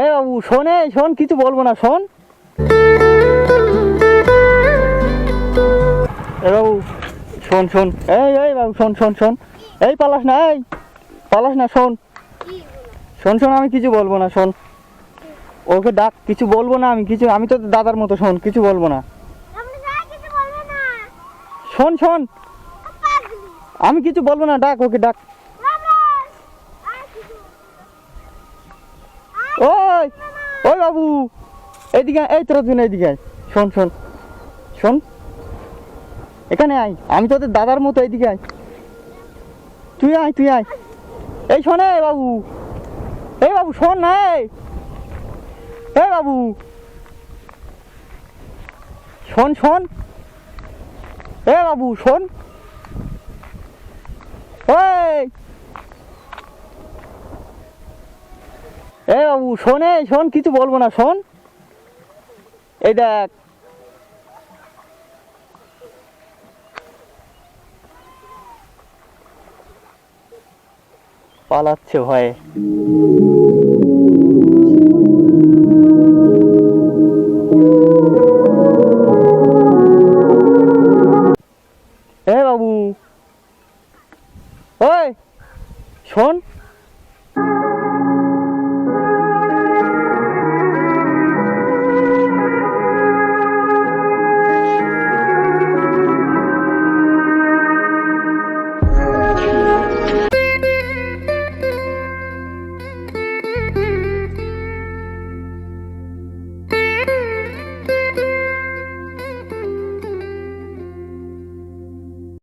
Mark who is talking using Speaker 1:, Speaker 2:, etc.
Speaker 1: এ বাবু শোন শোন কিছু বলব না শোন। এ বাবু শোন শোন এই এই বাবু শোন শোন শোন এই পালাস না এই পালাস না শোন। শোন শোন আমি কিছু বলব না শোন। ওকে ডাক কিছু বলব না আমি কিছু আমি তো দাদার মতো শোন কিছু বলব না। শোন শোন। আমি কিছু বলব না ডাক ওকে ডাক। ওই ওই বাবু এইদিকে আয়, এই তোর জন্য এইদিকে। শোন শোন শোন। এখানে আয় আমি তোদের দাদার মতো এইদিকে আয়। তুই আয় তুই আয়। এই শোন এই বাবু এই বাবু শোন না এই। বাবু শোন শোন। এ বাবু শোন। ওই এ বাবু, শোনে শোন, কিছু বলব না, শোন। এই দেখ। পালাচ্ছে ভয়ে। এ বাবু। ওই, শোন।